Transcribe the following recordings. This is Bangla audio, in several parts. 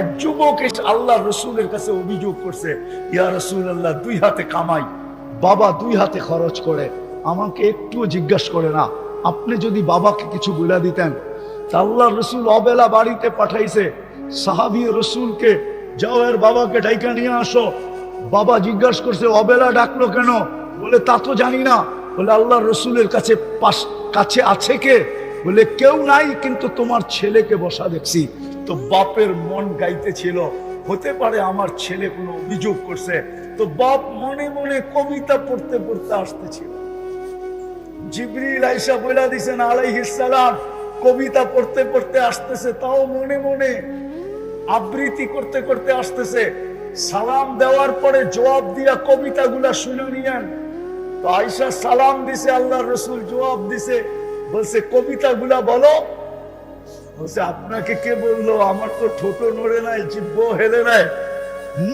এক যুবক এসে আল্লাহ রসুলের কাছে অভিযোগ করছে, ইয়া রসুল আল্লাহ দুই হাতে কামাই, বাবা দুই হাতে খরচ করে, আমাকে একটুও জিজ্ঞাসা করে না, আপনি যদি বাবাকে কিছু বলে দিতেন। আল্লাহ রসুল অবেলা বাড়িতে পাঠাইছে, সাহাবি রসুলকে যাও, এর বাবাকে ডাইকা নিয়ে আসো। বাবা জিজ্ঞাসা করছে, অবেলা ডাকলো কেন? বলে, তা তো জানি না। বলে আল্লাহ রসুলের কাছে কাছে আছে কে? বলে, কেউ নাই, কিন্তু তোমার ছেলেকে বসা দেখছি। তো বাপের মন গাইতেছিল। হতে পারে আমার ছেলে কোনো অভিযোগ করছে। তো বাপ মনে মনে কবিতা পড়তে পড়তে আসতেছিল। জিবরিল আইসা বইলা দিছেন আলাইহিস সালাম, কবিতা পড়তে পড়তে আসতেছে, তাও মনে মনে আবৃত্তি করতে করতে আসতেছে। সালাম দেওয়ার পরে জবাব দিয়া কবিতাগুলা শুনে নিয়েন। তো আইসা সালাম দিছে আল্লাহ রসুল জবাব দিছে, বলছে, কবিতাগুলা বলো আপনাকে কে বলল? আমার তো ঠোঁটো নড়ে নাই, জিব্ব হেলে নাই।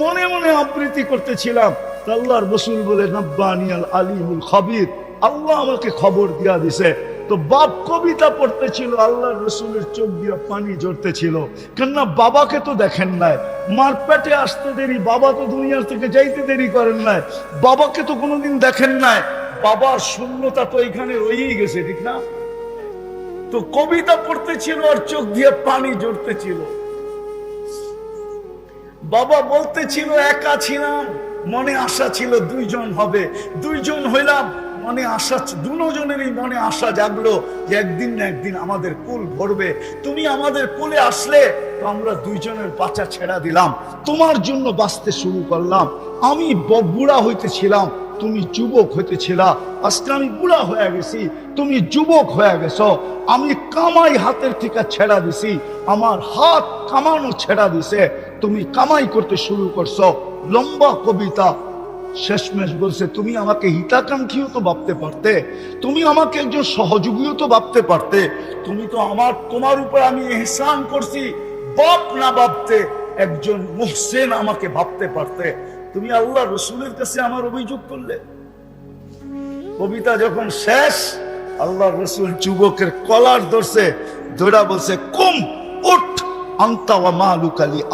মনে মনে আবৃত্তি করতেছিলাম। আল্লাহর রসুল বলে, নব্বানিয়াল আলিমুল খবির। আল্লাহ আমাকে খবর দিয়া দিছে। তো বাপ কবিতা পড়তেছিল, আল্লাহর রসুলের চোখ দিয়ে পানি ঝরতেছিল। কেননা বাবাকে তো দেখেন নাই। মার পেটে আসতে দেরি, বাবা তো দুনিয়ার থেকে যাইতে দেরি করেন নাই। বাবাকে তো কোনোদিন দেখেন নাই। বাবার শূন্যতা তো এখানে রয়েই গেছে, ঠিক না? তো কবিতা পড়তেছিল আর চোখ দিয়ে পানি ঝরতেছিল বাবা বলতেছিল, একা ছিলাম, মনে আশা ছিল দুইজন হবে। দুইজন হইলাম, মনে আশা দুজনেরই মনে আশা জাগলো যে একদিন না একদিন আমাদের কুল ভরবে। তুমি আমাদের কুলে আসলে তো আমরা দুইজনের বাচ্চা ছেড়া দিলাম। তোমার জন্য বাঁচতে শুরু করলাম। আমি বুড়া হইতেছিলাম, তুমি যুবক হইতেছিলা। আজকে আমি বুড়া হয়ে গেছি। তুমি যুবক হয়ে গেছো, আমি কামাই হাতের থেকে ছেড়া দিছি, আমার হাত কামানো ছেড়া দিছে, তুমি কামাই করতে শুরু করছ। লম্বা কবিতা শেষমেশ বলছে, তুমি আমাকে হিতাকাঙ্ক্ষীও তো ভাবতে পারতে, তুমি আমাকে একজন সহযোগীও তো ভাবতে পারতে, তুমি তো আমার, তোমার উপর আমি এহসান করছি, বাপ না ভাবতে, একজন মুহসেন আমাকে ভাবতে পারতে। তুমি আল্লাহ রসুলের কাছে আমার অভিযোগ করলে। কবিতা যখন শেষ আল্লাহ রসুল যুবকের কলার ধরছে ধরা বলছে, কুম, উঠ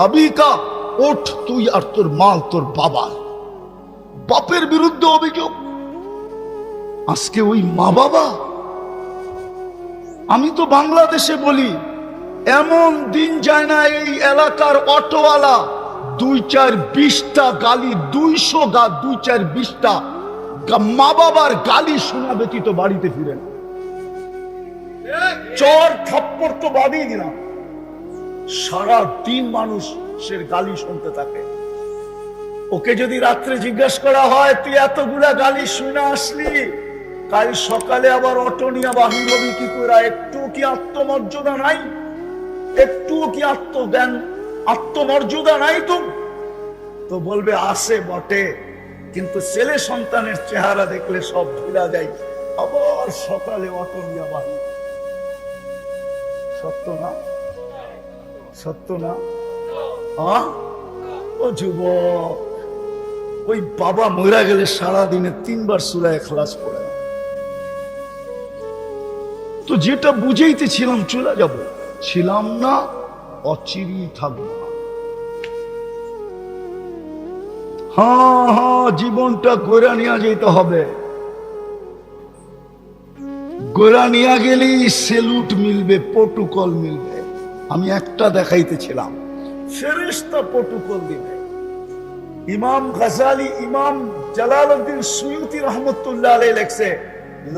আবিকা তুই আর তোর মাল তোর বাবা বাপের বিরুদ্ধে অভিযোগ। আজকে ওই মা বাবা। আমি তো বাংলাদেশে বলি, এমন দিন যায় না এই এলাকার অটোওয়ালা দুই চার বিশটা গালি, দুইশো গা, দুই চার বিশটা মা বাবার গালি শোনা ব্যতীত বাড়িতে ফিরেন। চর থাপ্পড় তো বাদিয়ে দিলাম। সারা দিন মানুষের গালি শুনতে থাকে। ওকে যদি রাত্রে জিজ্ঞেস করা হয়, তুই এতগুলা গালি শুনে আসলি? কাল সকালে আবার অটো নিয়ে বাহির হবি কি করে একটু কি আত্মমর্যাদা নাই? একটু কি আত্মজ্ঞান, আত্মমর্যাদা নাই তো? তো বলবে আসে বটে। কিন্তু ছেলে সন্তানের চেহারা দেখলে সব ভুলা যায়। আবার সকালে অটো নিয়ে বাহির সত্য না? সত্য না? ও যুবক, ওই বাবা মরা গেলে সারা দিনে তিনবার সুরায় খালাস পড়ে। তো যেটা বুঝেইতেছিলাম, চলে যাব। ছিলাম না অচিরি থাকব না। হ্যাঁ হ্যাঁ জীবনটা গোড়া নিয়ে যেতে হবে। গোড়া নিয়ে গেলেই সেলুট মিলবে, প্রোটোকল মিলবে। আমি একটা দেখাইতেছিলাম ফেরেস্তা প্রোটোকল দিবে। ইমাম গাজালি, ইমাম জালালউদ্দিন সুয়ুতি রহমতুল্লাহ আলাই লেখছে,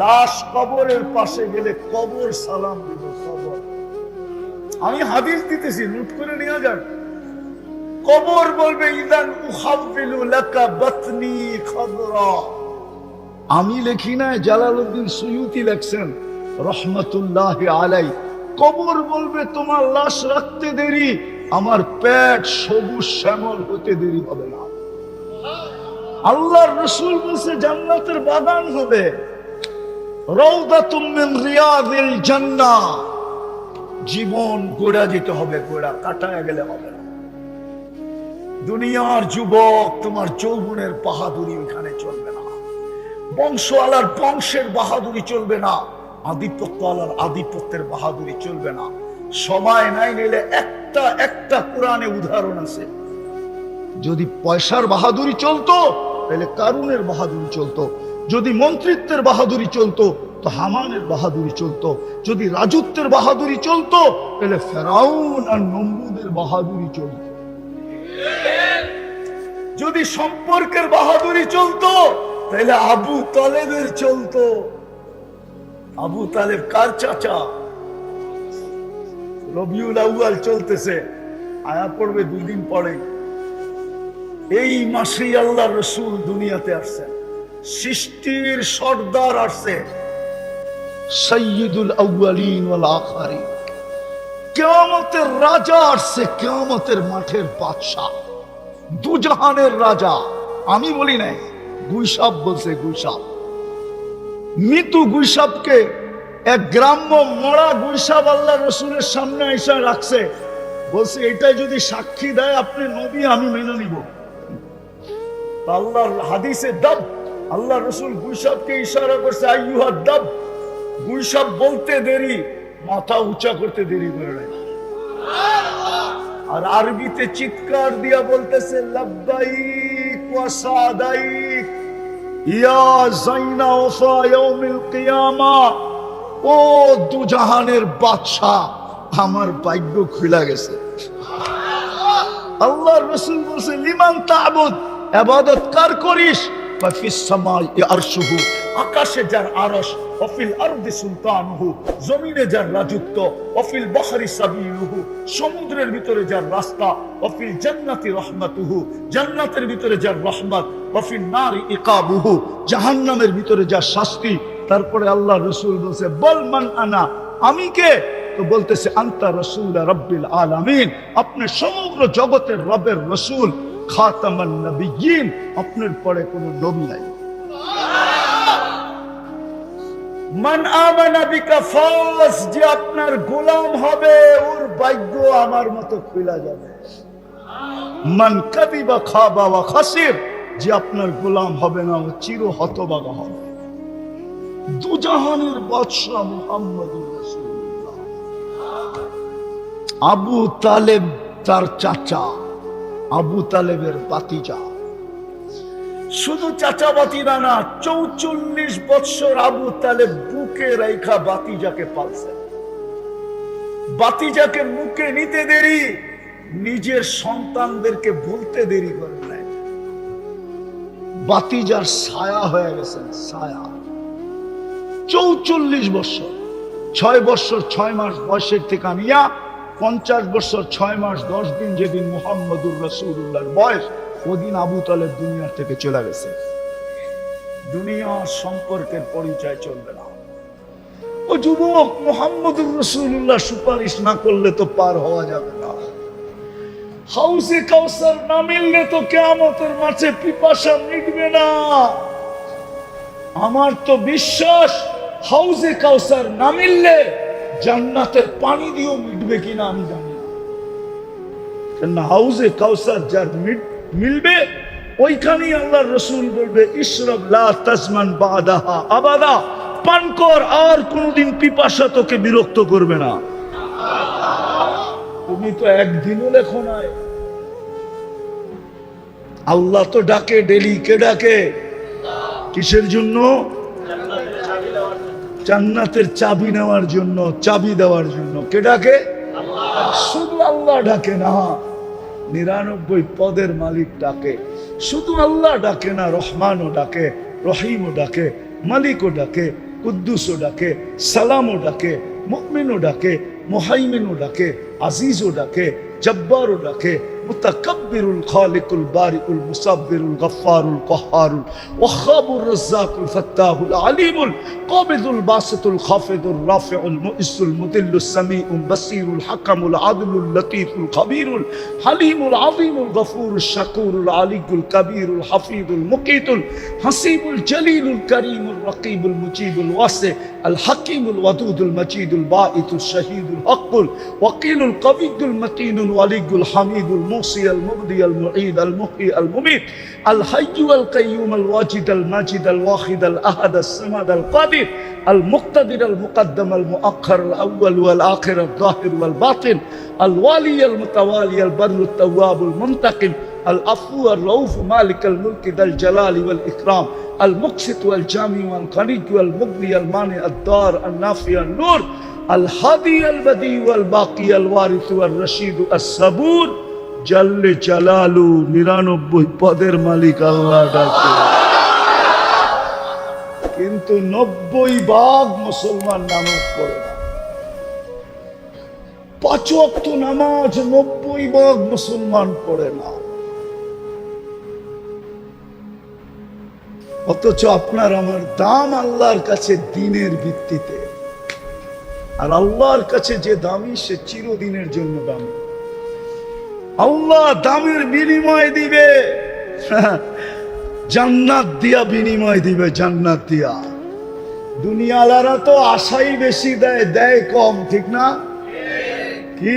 লাশ কবরের পাশে গেলে কবর সালাম দিবে, কবর। আমি হাদিস দিতেছি নোট করে নিয়ে যান। কবর বলবে, ইদান উহাবিলু লাকা বাতনি খদরা। আমি লিখি না জালালউদ্দিন সুয়ুতি লেখছেন, রহমতুল্লাহ আলাই। কবর বলবে, তোমার লাশ রাখতে দেরি, আমার পেট সবুজ শ্যামল হতে দেরি হবে না। আল্লাহর রসুল বলছে, জান্নাতের বাগান হবে। রৌদাতুম মিন রিয়াদিল জান্নাহ। জীবন গোড়া যেতে হবে, গোড়া কাটায় গেলে হবে না। দুনিয়ার যুবক, তোমার যৌবনের বাহাদুরি ওখানে চলবে না। বংশওয়ালার বংশের বাহাদুরি চলবে না। আধিপত্য আলার আধিপত্যের বাহাদুরি চলবে না। সময় নাই নিলে একটা একটা কোরআনে উদাহরণ আছে। যদি পয়সার বাহাদুরি চলতো, তাহলে কারুনের বাহাদুরি চলতো? যদি মন্ত্রিত্বের বাহাদুরি চলতো, তো হামানের বাহাদুরি চলতো। যদি রাজত্বের বাহাদুরি চলতো, তাহলে ফেরাউন আর নমরুদের বাহাদুরি চলতো। যদি সম্পর্কের বাহাদুরি চলতো, তাহলে আবু তালেবের চলতো। আবু তালেব কার চাচা? রবিউল আউয়াল চলতেছে, আয়া পড়বে দুই দিন পরে। এই মাসেই আল্লাহ রসুল দুনিয়াতে আসছেন সৃষ্টির সর্দার আসছে। সৈয়দুল আউয়ালিন ওয়াল আখারিন। রাজা আসছে, কেয়ামতের মাঠের বাদশাহ। দুজাহানের রাজা। আমি বলি নাই গুইসাব বলছে গুইসাব মৃত্যু গুইসাবকে এক গ্রাম্য মরা গুইসাব আল্লাহ রসুলের সামনে এসে রাখছে। বলছে এটা যদি সাক্ষী দেয় আপনি নবী, আমি মেনে নিব। আল্লাহর হাদিসে দাব, আল্লাহ রসুল গুইসাবকে ইশারা করছে, আইয়ুহা দাব গুইসাব বলতে দেরি, মাথা উঁচা করতে দেরি করে নাই। আর আরবিতে চিৎকার দিয়া বলতেছে, লাব্বাইক ওয়া সাদাইক, ইয়া জাইনা ওফা ইয়াউমিল ও দুজাহানের বাদশা আমার ভাগ্য খুলে গেছে। আল্লাহর রাসূল বলছে, লিমান তা'বুদ, ইবাদত কার করিস? ফিস সামাই আরশুহু। আকাশে যার আরশ, অফিল আরদি সুলতানহু, জমিনে যার রাজত্ব, অফিল বাহরি সাবিলুহু সমুদ্রের ভিতরে যার রাস্তা, অফিল জান্নাতি রহমাতুহু, জান্নাতের ভিতরে যার রহমত, অফিল নারি ইকাবুহু, জাহান্নামের ভিতরে যার শাস্তি। তারপরে আল্লাহ রসুল বলছে, বল মান আনা, আমি কে? তো বলতেছে, আন্তা রসুল রব্বিল আলামিন, আপনি সমগ্র জগতের রবের রসুল, খাতামান নবিয়িন আপনার পরে কোনো নবী নাই। মান আমানা বিকা ফাস, যে আপনার গোলাম হবে, ওর ভাগ্য আমার মতো খুলা যাবে। মান কাদিবা খাবা ওয়া খাসির, যে আপনার গোলাম হবে না, ও চির হতবাগা হবে। দুজাহানের বাদশাহ রাসূলুল্লাহ। আবু তালেব তার চাচা, আবু তালেবের বাতিজা শুধু চাচা বাতিরা না, চৌচল্লিশ বৎসর আবু তালেব বুকে রেখা বাতিজাকে পালছে। বাতিজাকে মুখে নিতে দেরি, নিজের সন্তানদেরকে বলতে দেরি করে নাই। বাতিজার ছায়া হয়ে গেছেন ছায়া। চৌচল্লিশ বছর ছয় বছর ছয় মাস বয়সের থেকে আনিয়া পঞ্চাশ বছর ছয় মাস দশ দিন যেদিন মোহাম্মদুর রসুল্লাহর বয়স ওদিন আবু তালেব দুনিয়ার থেকে চলে গেছে। দুনিয়ার সম্পর্কের পরিচয় চলবে না। ও যুবক, মোহাম্মদুর রসুল্লাহ সুপারিশ না করলে তো পার হওয়া যাবে না। হাউসে কাউসার না মিললে তো মাঝে পিপাসা মিটবে না। আমার তো বিশ্বাস, হাউসে কাউসার না মিললে জান্নাতের পানি দিয়েও মিটবে কিনা আমি জানি না। হাউসে কাউসার যার মিট মিলবে? ওইখানেই আল্লাহ রসুল বলবে ইসরব বাদাহা আবাদা। পান কর, আর কোনোদিন পিপাসা তোকে বিরক্ত করবে না। তুমি তো একদিনও লেখো নাই। আল্লাহ তো ডাকে, ডেলি কে ডাকে? কিসের জন্য? জান্নাতের চাবি নেওয়ার জন্য, চাবি দেওয়ার জন্য। কে ডাকে? শুধু আল্লাহ ডাকে না। নিরানব্বই পদের মালিক ডাকে। শুধু আল্লাহ ডাকে না, রহমানও ডাকে, রহিমও ডাকে, মালিকও ডাকে, কুদ্দুসও ডাকে, সালামও ডাকে মুকমিনও ডাকে, মোহাইমিনও ডাকে, আজিজও ডাকে, জব্বারও ডাকে متكبر الخالق البارئ المصبر الغفار القهار الوهاب الرزاق الفتاح العليم القابض الباسط الخافض الرافع المؤس المذل السميع البصير الحكم العدل اللطيف الخبير الحليم العظيم الغفور الشكور العلي الكبير الحفيظ المقيت الحسيب الجليل الكريم الرقيب المجيب الواسع الحكيم الودود المجيد الباعث الشهيد الحق الوكيل القوي المتين الولي الحميد الموصي المبدي المعيد المحيي المميت الحي القيوم الواجد الماجد الواحد الأحد الصمد القادر المقتدر المقدم المؤخر الأول والآخر الظاهر والباطن الوالي المتوالي البر التواب المنتقم العفو الرؤوف مالك الملك ذا الجلال والإكرام المقسط والجامع والغني والمغني المانع الدار النافع النور الهادي البديع والباقي الوارث والرشيد الصبور. জালালু নিরানব্বই পদের মালিক আল্লাহ ডাকে। কিন্তু নব্বই ভাগ মুসলমান নামাজ পড়ে না। পাঁচ ওয়াক্ত নামাজ নব্বই ভাগ মুসলমান পড়ে না। অথচ আপনার আমার দাম আল্লাহর কাছে দিনের ভিত্তিতে। আর আল্লাহর কাছে যে দামি সে চিরদিনের জন্য দামি। আল্লাহ দামের বিনিময় দিবে। জান্নাত দিয়া বিনিময় দিবে, জান্নাত দিয়া। দুনিয়ালারা তো আশাই বেশি দেয় দেয় কম, ঠিক না? কি?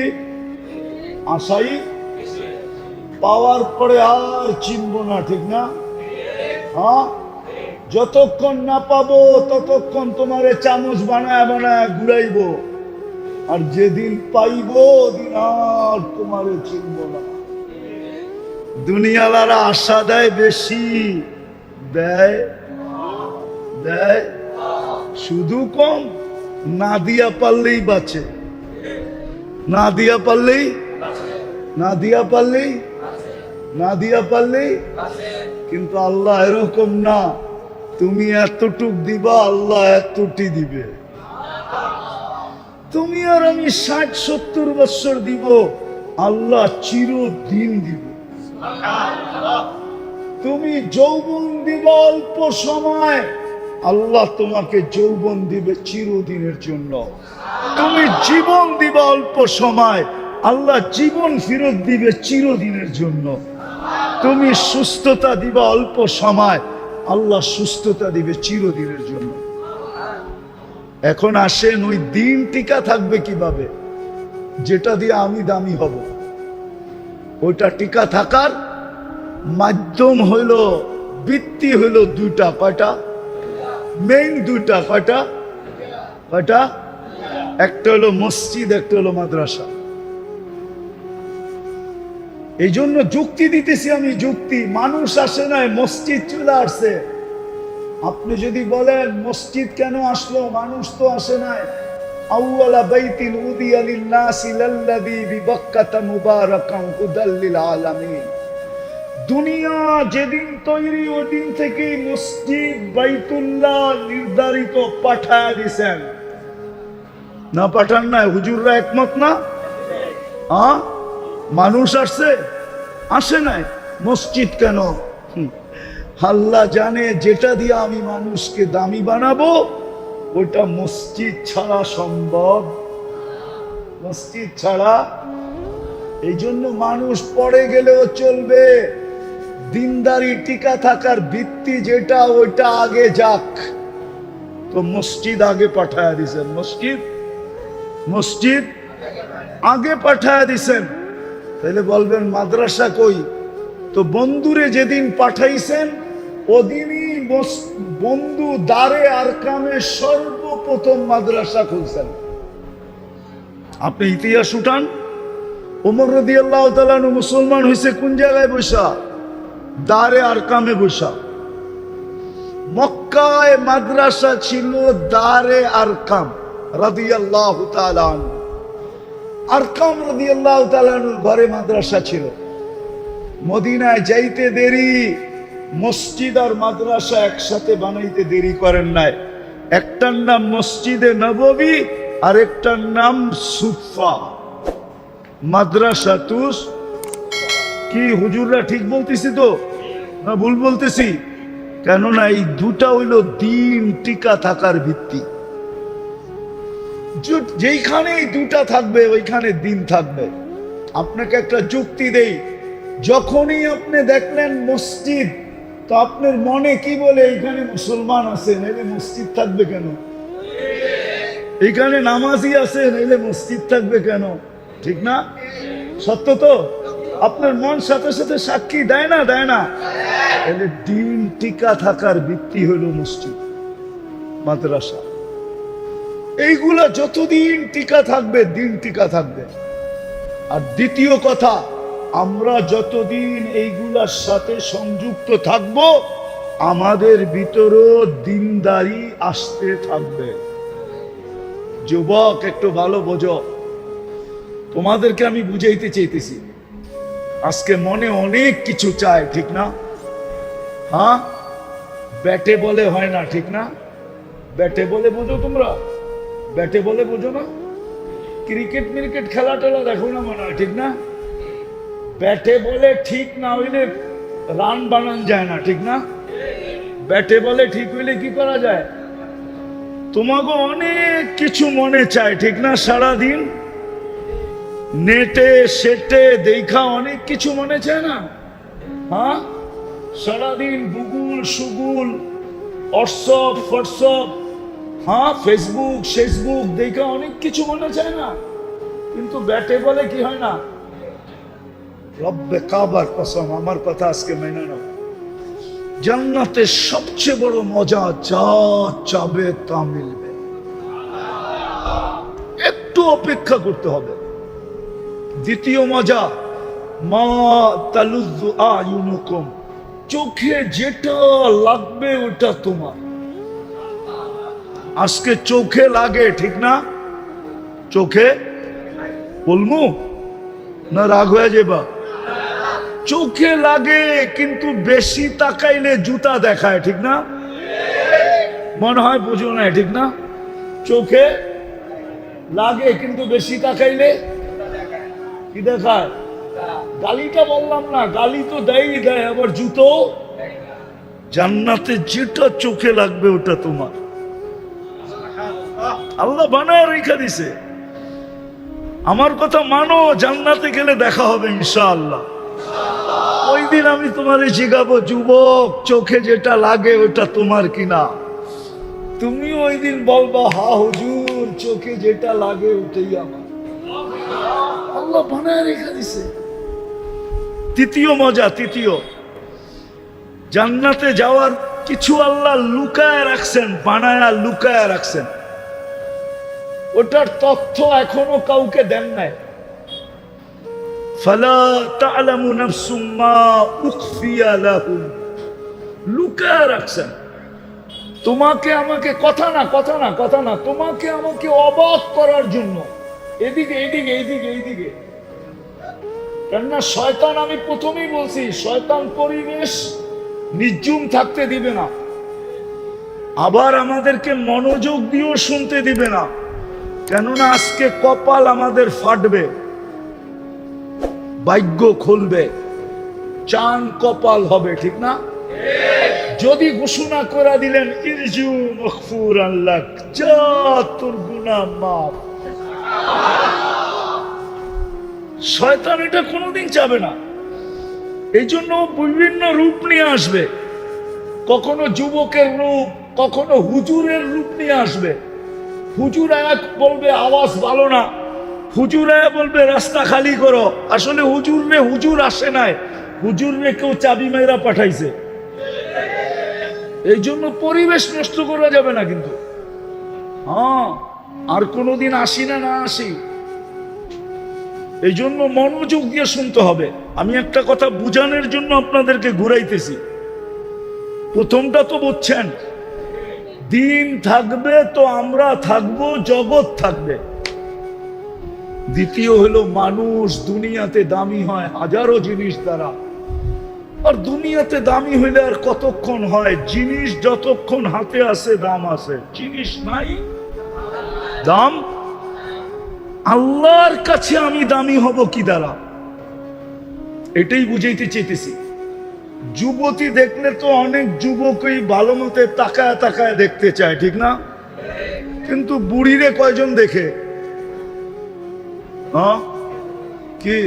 আশাই? পাওয়ার পরে আর চিনব না, ঠিক না? হ্যাঁ? যতক্ষণ না পাবো, ততক্ষণ তোমারে চামচ বানায় বানায় ঘুরাইবো। আর যেদিন পাইবো ওদিন আর তোমারে চিনব না। দুনিয়ালারা আশা দেয় বেশি। দেয়? দেয়? শুধু কম? না দিয়া পারলেই বাঁচে। না দিয়া পারলেই? না দিয়া পারলেই? না দিয়া পারলেই? কিন্তু আল্লাহ এরকম না। তুমি এতটুক দিবা, আল্লাহ এতটি দিবে। তুমি আর আমি ষাট, সত্তর বছর দিব, আল্লাহ চিরদিন দিব। তুমি যৌবন দিব অল্প সময়, আল্লাহ তোমাকে যৌবন দিবে চিরদিনের জন্য। তুমি জীবন দিবা অল্প সময়, আল্লাহ জীবন ফেরত দিবে চিরদিনের জন্য। তুমি সুস্থতা দিবা অল্প সময়, আল্লাহ সুস্থতা দিবে চিরদিনের জন্য। এখন আসেন, ওই দিন টিকা থাকবে কীভাবে? যেটা দিয়ে আমি দামি হব। ওইটা টিকা থাকার মাধ্যম হইল, বৃত্তি হইল দুইটা কয়টা? মেইন দুইটা কয়টা? কয়টা? একটা হলো মসজিদ, একটা হলো মাদ্রাসা। এই জন্য যুক্তি দিতেছি আমি, যুক্তি। মানুষ আসে নাই, মসজিদ চলে আসছে। আপনি যদি বলেন, মসজিদ কেন আসলো? মানুষ তো আসে নাই। আউয়ালা বাইতিন উদিয়া লিন-নাসি লাল্লাযী বিবাক্কাতা মুবারাকান হুদাল লিল আলামিন। দুনিয়া যেদিন তৈরি ওই দিন থেকে মসজিদ বাইতুল্লাহ নির্ধারিত পাঠায় দিছেন। না পাঠান না হুজুররা একমত না? আ? মানুষ আসছে? আসে নাই। মসজিদ কেন? হুম। আল্লাহ জানে যেটা দিয়ে আমি মানুষকে দামি বানাবো, ওটা মসজিদ ছাড়া সম্ভব। মসজিদ ছাড়া এই জন্য মানুষ পড়ে গেলেও চলবে। দিনদারি টিকা থাকার ভিত্তি যেটা ওইটা আগে যাক। তো মসজিদ আগে পাঠায় দিছেন। মসজিদ? মসজিদ আগে পাঠায় দিছেন। তাহলে বলবেন, মাদ্রাসা কই? তো বন্ধুরে যেদিন পাঠাইছেন ওদিনই বন্ধু দারে আর কামে সর্বপ্রথম মাদ্রাসা খুলছেন। আপনি ইতিহাস উঠান। ওমর রদি আল্লাহ তালানু মুসলমান হয়েছে কোন জায়গায় বৈশা? দারে আর কামে বৈশা। মক্কায় মাদ্রাসা ছিল দারে আর কাম রাদি আল্লাহ আরকাম রদি আল্লাহ তালানুর ঘরে মাদ্রাসা ছিল। মদিনায় যাইতে দেরি মসজিদ আর মাদ্রাসা একসাথে বানাইতে দেরি করেন নাই। একটার নাম মসজিদে নববী আর একটার নাম সুফা মাদ্রাসা তুস, কি হুজুররা ঠিক বলতেছি তো? না ভুল বলতেছি? কেননা এই দুটা হইল দিন টিকা থাকার ভিত্তি। যেইখানে দুটা থাকবে, ওইখানে দিন থাকবে। আপনাকে একটা যুক্তি দেই, যখনই আপনি দেখলেন মসজিদ তো আপনার মনে কি বলে, এইখানে মুসলমান আছে, নাইলে মসজিদ থাকবে কেন? এখানে নামাজি আছে, নাইলে মসজিদ থাকবে কেন? ঠিক না? সত্য তো? আপনার মন সাথে সাথে সাক্ষী, দেয় না দেয় না? তাহলে দিন টিকা থাকার ভিত্তি হলো মসজিদ, মাদ্রাসা। এইগুলা যতদিন টিকা থাকবে, দিন টিকা থাকবে। আর দ্বিতীয় কথা আমরা যতদিন এইগুলার সাথে সংযুক্ত থাকব, আমাদের ভিতরও দিনদারি আসতে থাকবে। যুবক, একটু ভালো বোঝো। তোমাদেরকে আমি বুঝাইতে চাইতেছি। আজকে মনে অনেক কিছু চায় ঠিক না? হ্যাঁ? ব্যাটে বলে হয় না, ঠিক না? ব্যাটে বলে বোঝো তোমরা? ব্যাটে বলে বোঝো না? ক্রিকেট মিরিকেট খেলা টেলা দেখো না মনে হয়, ঠিক না? ব্যাটে বলে ঠিক না হইলে রান বানান যায় না, ঠিক না? ব্যাটে বলে ঠিক হইলে কি করা যায়? তোমাকে অনেক কিছু মনে চায়, ঠিক না? সারাদিন নেটে, সেটে দেখা অনেক কিছু মনে চায় না? হ্যাঁ? সারাদিন গুগল, সুগুল, হোয়াটসঅ্যাপ হোয়াটসঅ্যাপ হ্যাঁ? ফেসবুক ফেসবুক দেখা অনেক কিছু মনে চায় না? কিন্তু ব্যাটে বলে কি হয় না? রব্বে কাবার কসম, আমার কথা আজকে মেনে নাও। জান্নাতের সবচেয়ে বড় মজা যা চাবে তা মিলবে। একটু অপেক্ষা করতে হবে। দ্বিতীয় মজা, মা তালুদ্দু আয়ুনুকুম, চোখে যেটা লাগবে ওটা তোমার। আজকে চোখে লাগে, ঠিক না? চোখে? বলমু? না রাগ হয়ে যাবা চোখে লাগে, কিন্তু বেশি তাকাইলে জুতা দেখায়, ঠিক না? মনে হয় বুঝো না ঠিক না? চোখে লাগে, কিন্তু বেশি তাকাইলে কি দেখায়? গালিটা বললাম না, গালি তো দেয়ই দেয়, আবার জুতো? জান্নাতে যেটা চোখে লাগবে ওটা তোমার। আল্লাহ বানায় রেখা দিছে। আমার কথা মানো, জান্নাতে গেলে দেখা হবে, ইনশাআল্লাহ। দিন আমি তোমারে শিখাবো যুবক? চোখে যেটা লাগে ওটা তোমার কিনা। তুমি ওই দিন বলবা, হা হুজুর, চোখে যেটা লাগে ওটাই আমার। আল্লাহ বানায় রেখা দিছে। তৃতীয় মজা, তৃতীয়। জান্নাতে যাওয়ার কিছু আল্লাহ লুকায় রাখছেন, বানায়া লুকায় রাখছেন। ওটার তথ্য এখনও কাউকে দেন নাই। লুকায় রাখছেন। তোমাকে আমাকে কথা না কথা না কথা না, তোমাকে আমাকে অবাক করার জন্য। এদিকে এদিকে এদিকে এদিকে। কেননা শয়তান, আমি প্রথমেই বলছি, শয়তান পরিবেশ নির্জুম থাকতে দিবে না। আবার আমাদেরকে মনোযোগ দিয়েও শুনতে দিবে না। কেননা আজকে কপাল আমাদের ফাটবে। ভাগ্য খুলবে, চান কপাল হবে, ঠিক না? যদি ঘোষণা করে দিলেন, ইরজু মখফুর আল্লাহ, যা তোর গুনাহ মাফ। শয়তান এটা কোনোদিন যাবে না। এই জন্য বিভিন্ন রূপ নিয়ে আসবে। কখনো যুবকের রূপ, কখনো হুজুরের রূপ নিয়ে আসবে। হুজুর এক বলবে, আওয়াজ ভালো না। হুজুর বলবে, রাস্তা খালি করো। আসলে হুজুর রে হুজুর আসে নাই। হুজুর রে কেউ চাবি মেয়েরা পাঠাইছে। এই জন্য পরিবেশ নষ্ট করা যাবে না কিন্তু। হ্যাঁ আর কোনোদিন আসি না না আসি। এই জন্য মনোযোগ দিয়ে শুনতে হবে। আমি একটা কথা বুঝানোর জন্য আপনাদেরকে ঘুরাইতেছি। প্রথমটা তো বুঝছেন, দিন থাকবে তো আমরা থাকব, জগৎ থাকবে। দ্বিতীয় হলো মানুষ দুনিয়াতে দামি হয় হাজারো জিনিস দ্বারা। আর দুনিয়াতে দামি হইলে আর কতক্ষণ হয়? জিনিস যতক্ষণ হাতে আসে, দাম আছে জিনিস নাই। দাম? আল্লাহর কাছে আমি দামি হব কি দ্বারা? এটাই বুঝাইতে চেয়েতেছি যুবতী দেখলে তো অনেক যুবকই ভালো মতে তাকায় তাকায় দেখতে চায়, ঠিক না? কিন্তু বুড়িরে কয়জন দেখে? হ্যাঁ? কি?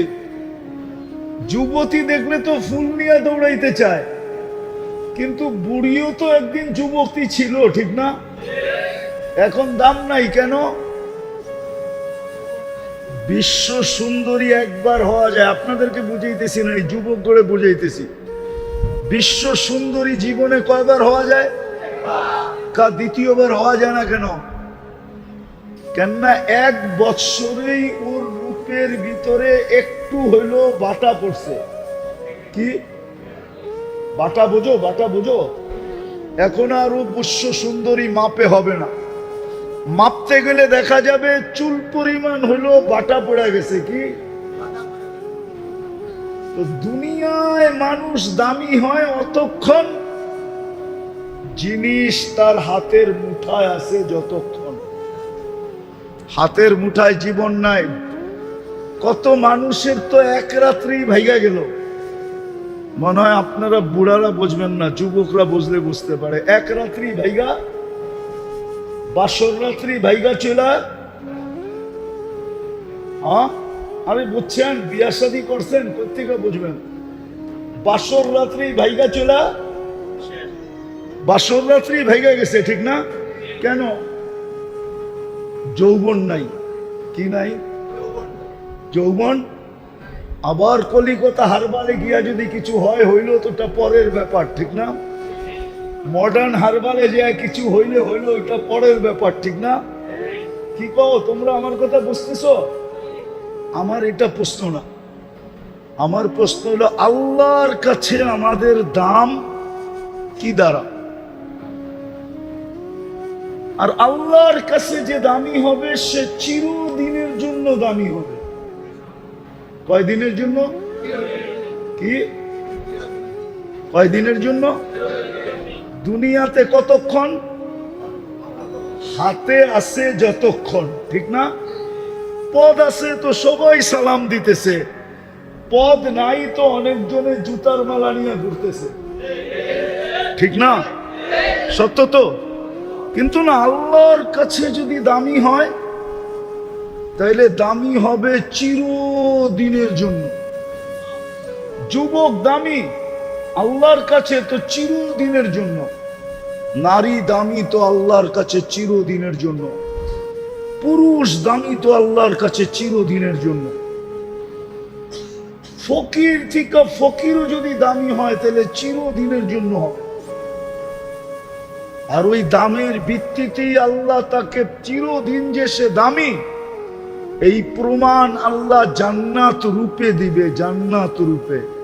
যুবতী দেখলে তো ফুল নিয়ে দৌড়াইতে চায়। কিন্তু বুড়িও তো একদিন যুবতী ছিল, ঠিক না? এখন দাম নাই কেন? বিশ্ব সুন্দরী একবার হওয়া যায়। আপনাদেরকে বুঝাইতেছি না, এই যুবক করে বুঝাইতেছি। বিশ্ব সুন্দরী জীবনে কয়বার হওয়া যায়? কা দ্বিতীয়বার হওয়া যায় না কেন? কেননা এক বৎসরেই ওর রূপের ভিতরে একটু হইল বাটা পড়ছে। কি? বাটা বোঝো বাটা বোঝো? এখন আর পুষ্য সুন্দরী মাপে হবে না। মাপতে গেলে দেখা যাবে চুল পরিমাণ হলো বাটা পড়ে গেছে, কি? তো দুনিয়ায় মানুষ দামি হয় অতক্ষণ। জিনিস তার হাতের মুঠায় আছে যতক্ষণ। হাতের মুঠায় জীবন নাই। কত মানুষের তো এক রাত্রেই ভাইগা গেল। মনে হয় আপনারা বুড়ারা বুঝবেন না, যুবকরা বুঝলে বুঝতে পারে। এক রাত্রি ভাইগা, বাসর রাত্রি ভাইগা চলা আরে বুঝছেন, বিয়া শাদি করছেন কোথেকে বুঝবেন? বাসর রাত্রি ভাইগা চলা বাসর রাত্রি ভাইগা গেছে, ঠিক না? কেন? যৌবন নাই, কি নাই? যৌবন, আবার কলিকতা হারবালে গিয়া যদি কিছু হয়, হইল তো ওটা পরের ব্যাপার, ঠিক না? মডার্ন হারবালে যে কিছু হইলে, হইল ওটা পরের ব্যাপার, ঠিক না? কি কও, তোমরা আমার কথা বুঝতেছো? আমার এটা প্রশ্ন না। আমার প্রশ্ন হলো, আল্লাহর কাছে আমাদের দাম কি দ্বারা? আর আল্লাহর কাছে যে দামি হবে, সে চিরদিনের জন্য দামি হবে। কয় দিনের জন্য? কি? কয় দিনের জন্য? দুনিয়াতে কতক্ষণ? হাতে আছে যতক্ষণ, ঠিক না? পদ আছে তো সবাই সালাম দিতেছে। পদ নাই তো অনেকজনে জুতার মালা নিয়ে ঘুরতেছে। ঠিক না? সত্য তো? কিন্তু না, আল্লাহর কাছে যদি দামি হয় তাইলে দামি হবে চিরদিনের জন্য। যুবক দামি, আল্লাহর কাছে তো চিরদিনের জন্য। নারী দামি তো আল্লাহর কাছে চিরদিনের জন্য। পুরুষ দামি তো আল্লাহর কাছে চিরদিনের জন্য। ফকির থেকে ফকিরও যদি দামি হয় তাহলে চিরদিনের জন্য হবে। আর ওই দামের ভিত্তিতেই আল্লাহ তাকে চিরদিন যে সে দামি এই প্রমাণ আল্লাহ জান্নাত রূপে দিবে জান্নাত রূপে।